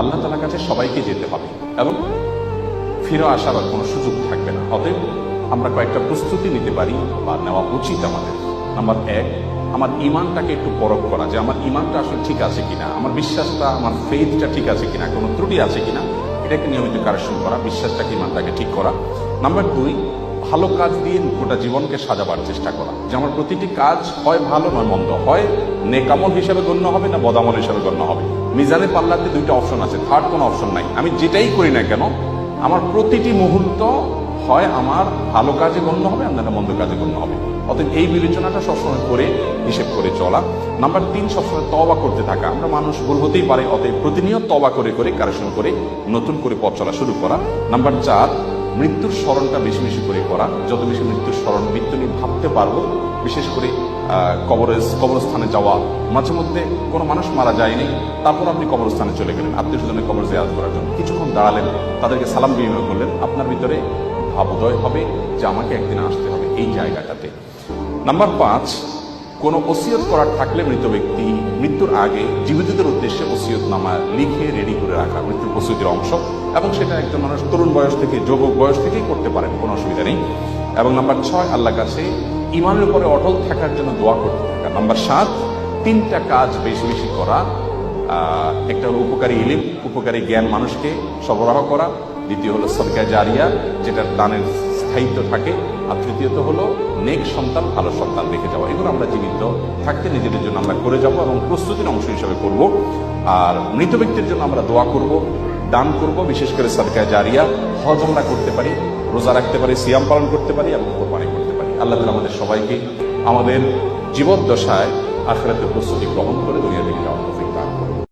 আল্লাহ তালার কাছে সবাইকে যেতে হবে এবং ফিরে আসার আর কোনো সুযোগ থাকবে না। অতএব আমরা কয়েকটা প্রস্তুতি নিতে পারি বা নেওয়া উচিত আমাদের। নাম্বার এক, আমার ইমানটাকে একটু পরখ করা যে আমার ইমানটা আসলে ঠিক আছে কিনা, আমার বিশ্বাসটা, আমার ফেথটা ঠিক আছে কিনা, কোনো ত্রুটি আছে কিনা এটাকে নিয়মিত কারেকশন করা, বিশ্বাসটাকে ইমানটাকে ঠিক করা। নাম্বার দুই ভালো কাজ দিয়ে গোটা জীবনকে সাজাবার চেষ্টা করা। যে আমার প্রতিটি কাজ হয় ভালো নয় মন্দ, হয় নেকামল হিসেবে গণ্য হবে না বদামল হিসেবে গণ্য হবে। মিজানে পাল্লাতে দুইটা অপশন আছে থার্ড কোনো অপশন নাই। আমি যেটাই করি না কেন, আমার প্রতিটি মুহূর্ত হয় আমার ভালো কাজে গণ্য হবে আর না মন্দ কাজে গণ্য হবে। অতএব এই বিবেচনাটা সবসময় করে হিসেব করে চলা। নাম্বার তিন, সবসময় তবা করতে থাকা। আমরা মানুষ ভুল হতেই পারে, অতএব প্রতিনিয়ত তবা করে করে, কারেকশন করে, নতুন করে পথ চলা শুরু করা। নাম্বার চার মৃত্যুর স্মরণটা বেশি বেশি করে করা। যত বেশি মৃত্যুর স্মরণ মৃত্যু নিয়ে ভাবতে পারব বিশেষ করে আহ, কবরস্থানে যাওয়া। মাঝে মধ্যে কোনো মানুষ মারা যায়নি তারপর আপনি কবরস্থানে চলে গেলেন। আত্মীয় স্বজনের কবর জিয়ারত করার জন্য। কিছুক্ষণ দাঁড়ালেন তাদেরকে সালাম বিনিময় করলেন। আপনার ভিতরে ভাবোদয় হবে যে আমাকে একদিন আসতে হবে এই জায়গাটাতে। নাম্বার পাঁচ কোনো ওসিয়ত করার থাকলে মৃত ব্যক্তি মৃত্যুর আগে জীবিতদের উদ্দেশ্যে ওসিয়ত নামা লিখে রেডি করে রাখা মৃত্যুর প্রস্তুতির অংশ এবং সেটা একজন মানুষ তরুণ বয়স থেকে, যুবক বয়স থেকেই করতে পারেন, কোনো অসুবিধা নেই। এবং নাম্বার ছয় আল্লাহ কাছে ইমানের উপরে অটল থাকার জন্য দোয়া করতে থাকা। নাম্বার সাত, তিনটা কাজ বেশি বেশি করা। একটা হলো উপকারী ইলিম, উপকারী জ্ঞান মানুষকে সরবরাহ করা। দ্বিতীয় হলো সরকার জারিয়া, যেটার দানের স্থায়িত্ব থাকে। আর তৃতীয়ত হলো নেক সন্তান, ভালো সন্তান রেখে যাওয়া। এগুলো আমরা জীবিত থাকতে নিজেদের জন্য আমরা করে যাব এবং প্রস্তুতির অংশ হিসাবে করব। আর মৃত ব্যক্তির জন্য আমরা দোয়া করব, দান করব, বিশেষ করে সরকার জারিয়া, হজ আমরা করতে পারি, রোজা রাখতে পারি, সিয়াম পালন করতে পারি এবং কোরবানি করতে পারি। আল্লাহ তালা আমাদের সবাইকে আমাদের জীবদ্দশায় আখেরাতের প্রস্তুতি গ্রহণ করে দুনিয়া থেকে যাওয়ার তৌফিক